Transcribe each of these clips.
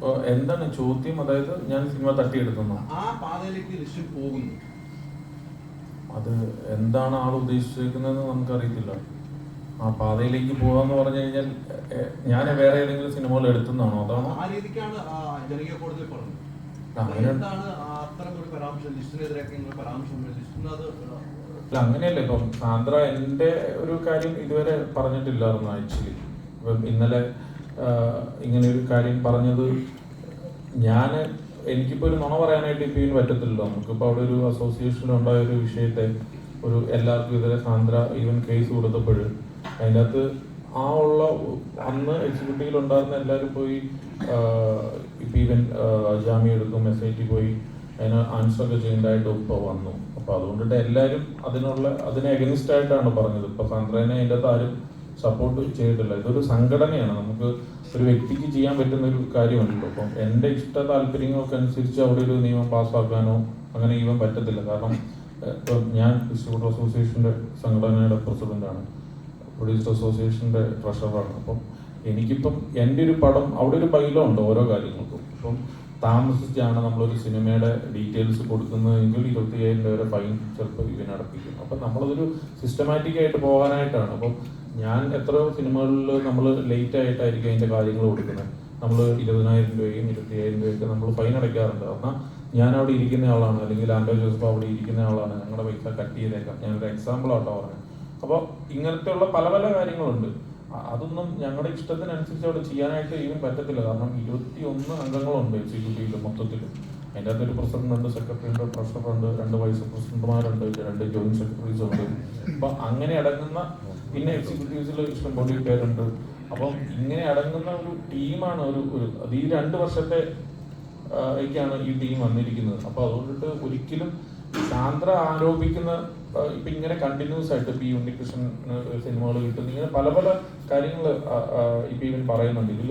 അപ്പോൾ എന്താണ് ചോദ്യം? അതായത് ഞാൻ സിനിമ തട്ടിയെടുക്കുന്നു. ആ പാതയിലേക്ക് ലക്ഷ്യം പോകുന്നു. അത് എന്താണ് ആൾ ഉദ്ദേശിച്ചിരിക്കുന്നതെന്ന് നമുക്കറിയത്തില്ല. ആ പാതയിലേക്ക് പോകാന്ന് പറഞ്ഞു കഴിഞ്ഞാൽ ഞാൻ വേറെ ഏതെങ്കിലും സിനിമകൾ എടുത്തുന്നാണോ? അതാണോ? ആ രീതിക്കാണ് ജനകീയ കോടതി പറഞ്ഞത്. അല്ല അങ്ങനെയല്ലേ? ഇപ്പം സാന്ദ്ര എന്റെ ഒരു കാര്യം ഇതുവരെ പറഞ്ഞിട്ടില്ലായിരുന്നു ആക്ച്വലി ഇപ്പം ഇന്നലെ ഇങ്ങനെ ഒരു കാര്യം പറഞ്ഞത് ഞാൻ എനിക്കിപ്പോൾ ഒരു നുണ പറയാനായിട്ട് ഇപ്പോൾ ഇതിന് പറ്റത്തില്ലല്ലോ. നമുക്കിപ്പോൾ അവിടെ ഒരു അസോസിയേഷനിലുണ്ടായ ഒരു വിഷയത്തെ ഒരു എല്ലാവർക്കും എതിരെ സാന്ദ്ര ഈവൻ കേസ് കൊടുത്തപ്പോൾ അതിന്റെ അകത്ത് ആ ഉള്ള അന്ന് എക്സിക്യൂട്ടീവിൽ ഉണ്ടായിരുന്ന എല്ലാവരും പോയി ഇപ്പം ഈവൻ ജാമ്യം എടുക്കും എസ് ഐ ടി പോയി അതിന് ആൻസർ ഒക്കെ ചെയ്യേണ്ടതായിട്ട് ഇപ്പോൾ വന്നു. അപ്പോൾ അതുകൊണ്ടിട്ട് എല്ലാവരും അതിനുള്ള അതിനെ എഗനിസ്റ്റ് ആയിട്ടാണ് പറഞ്ഞത്. ഇപ്പോൾ സാന്ദ്രനെ അതിന്റെ അകത്ത് ആരും സപ്പോർട്ട് ചെയ്തിട്ടില്ല. ഇതൊരു സംഘടനയാണ്. നമുക്ക് ഒരു വ്യക്തിക്ക് ചെയ്യാൻ പറ്റുന്ന ഒരു കാര്യമല്ലല്ലോ. അപ്പം എന്റെ ഇഷ്ട താല്പര്യങ്ങൾക്ക് അനുസരിച്ച് അവിടെ ഒരു നിയമം പാസ്സാക്കാനോ അങ്ങനെ ഈവൻ പറ്റത്തില്ല. കാരണം ഇപ്പം ഞാൻ ഡിസ്ട്രിബ്യൂട്ടർ അസോസിയേഷന്റെ സംഘടനയുടെ പ്രസിഡന്റാണ്. പ്രൊഡ്യൂസർ അസോസിയേഷന്റെ ട്രഷററാണ്. അപ്പം എനിക്കിപ്പം എന്റെ ഒരു പടം അവിടെ ഒരു ബൈലോ ഉണ്ട് ഓരോ കാര്യങ്ങൾക്കും. ഇപ്പം താമസിച്ചാണ് നമ്മളൊരു സിനിമയുടെ ഡീറ്റെയിൽസ് കൊടുക്കുന്നതെങ്കിൽ ഇരുപത്തി അയ്യായിരം വരെ ഫൈൻ ചിലപ്പോൾ ഇതിനടപ്പിക്കും അപ്പം നമ്മളതൊരു സിസ്റ്റമാറ്റിക് ആയിട്ട് പോകാനായിട്ടാണ്. അപ്പം ഞാൻ എത്ര സിനിമകളിൽ നമ്മൾ ലേറ്റ് ആയിട്ടായിരിക്കും അതിന്റെ കാര്യങ്ങൾ കൊടുക്കുന്നത്. നമ്മൾ ഇരുപതിനായിരം രൂപയും ഇരുപത്തി അയ്യായിരം രൂപയൊക്കെ നമ്മൾ ഫൈൻ അടയ്ക്കാറുണ്ട്. കാരണം ഞാൻ അവിടെ ഇരിക്കുന്ന ആളാണ് അല്ലെങ്കിൽ ആൻഡോ ജോസഫ് അവിടെ ഇരിക്കുന്ന ആളാണ് ഞങ്ങളുടെ പൈസ കട്ട് ചെയ്തേക്കാം. ഞാനൊരു എക്സാമ്പിൾ ആട്ടോ പറഞ്ഞത് അപ്പോൾ ഇങ്ങനത്തെയുള്ള പല പല കാര്യങ്ങളുണ്ട്. അതൊന്നും ഞങ്ങളുടെ ഇഷ്ടത്തിനനുസരിച്ച് അവിടെ ചെയ്യാനായിട്ട് ഈവൻ പറ്റത്തില്ല. കാരണം ഇരുപത്തി ഒന്ന് അംഗങ്ങളുണ്ട് എക്സിക്യൂട്ടീവിൽ മൊത്തത്തിൽ അതിന്റെ അകത്തൊരു ഒരു പ്രസിഡന്റ് ഉണ്ട് സെക്രട്ടറി ഉണ്ട് ട്രഷറർ ഉണ്ട് രണ്ട് വൈസ് പ്രസിഡന്റുമാരുണ്ട് രണ്ട് ജോയിന്റ് സെക്രട്ടറീസ് ഉണ്ട്. അപ്പൊ അങ്ങനെ അടങ്ങുന്ന പിന്നെ എക്സിക്യൂട്ടീവ്സിൽ ഇഷ്ടംപോലെ പേരുണ്ട്. അപ്പം ഇങ്ങനെ അടങ്ങുന്ന ഒരു ടീമാണ് ഒരു ഒരു അത് ഈ രണ്ട് വർഷത്തെ ാണ് ഈ ടീം വന്നിരിക്കുന്നത്. അപ്പോൾ അതുകൊണ്ടിട്ട് ഒരിക്കലും സാന്ദ്ര ആരോപിക്കുന്ന ഇപ്പൊ ഇങ്ങനെ കണ്ടിന്യൂസ് ആയിട്ട് ഇപ്പൊ ഈ ഉണ്ണികൃഷ്ണൻ സിനിമകൾ കിട്ടുന്ന ഇങ്ങനെ പല പല കാര്യങ്ങൾ ഇപ്പൊ ഇവൻ പറയുന്നുണ്ട്. ഇതിൽ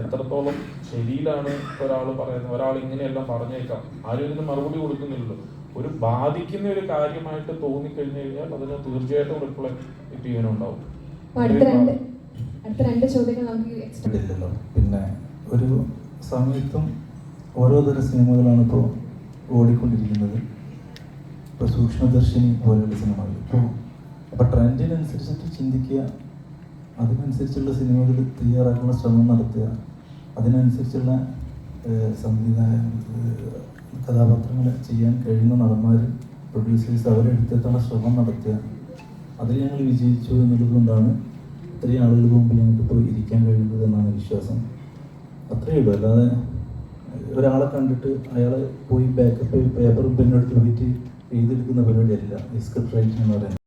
എത്രത്തോളം ശരിയിലാണ് ഒരാൾ പറയുന്നത്? ഒരാൾ ഇങ്ങനെയെല്ലാം പറഞ്ഞേക്കാം. ആരും ഇതിന് മറുപടി കൊടുക്കുന്നില്ലല്ലോ. ഒരു ബാധിക്കുന്ന ഒരു കാര്യമായിട്ട് തോന്നിക്കഴിഞ്ഞു കഴിഞ്ഞാൽ അതിന് തീർച്ചയായിട്ടും റിപ്ലൈ ഉണ്ടാവും അടുത്ത രണ്ട് അടുത്ത രണ്ട് ചോദ്യങ്ങൾ നമുക്ക് എക്സ്ട്രാ ഇല്ലല്ലോ. പിന്നെ ഒരു സമയത്തും ഓരോ തരം സിനിമകളാണ് ഇപ്പോൾ ഓടിക്കൊണ്ടിരിക്കുന്നത്. ഇപ്പോൾ സൂക്ഷ്മദർശിനി പോലെയുള്ള സിനിമകൾ. ഇപ്പോൾ അപ്പോൾ ട്രെൻഡിനനുസരിച്ചിട്ട് ചിന്തിക്കുക അതിനനുസരിച്ചുള്ള സിനിമകൾ തയ്യാറാക്കുന്ന ശ്രമം നടത്തുക. അതിനനുസരിച്ചുള്ള സംവിധാന കഥാപാത്രങ്ങൾ ചെയ്യാൻ കഴിയുന്ന നടന്മാരും പ്രൊഡ്യൂസേഴ്സ് അവരെടുത്തെത്തുള്ള ശ്രമം നടത്തുക. അതിൽ ഞങ്ങൾ വിജയിച്ചു എന്നുള്ളത് കൊണ്ടാണ് ഇത്രയും ആളുകൾക്ക് മുമ്പ് ഞങ്ങൾക്ക് ഇപ്പോൾ ഇരിക്കാൻ കഴിയുന്നത് എന്നാണ് വിശ്വാസം. അത്രയേ ഉള്ളൂ. അല്ലാതെ ഒരാളെ കണ്ടിട്ട് അയാൾ പോയി ബാക്കപ്പ് പേപ്പറും പെണ്ണെടുത്ത് പോയിട്ട് എഴുതിയെടുക്കുന്ന പരിപാടിയല്ല. സ്ക്രിപ്റ്റ് റൈറ്റിംഗ് എന്ന് പറയുന്നത്.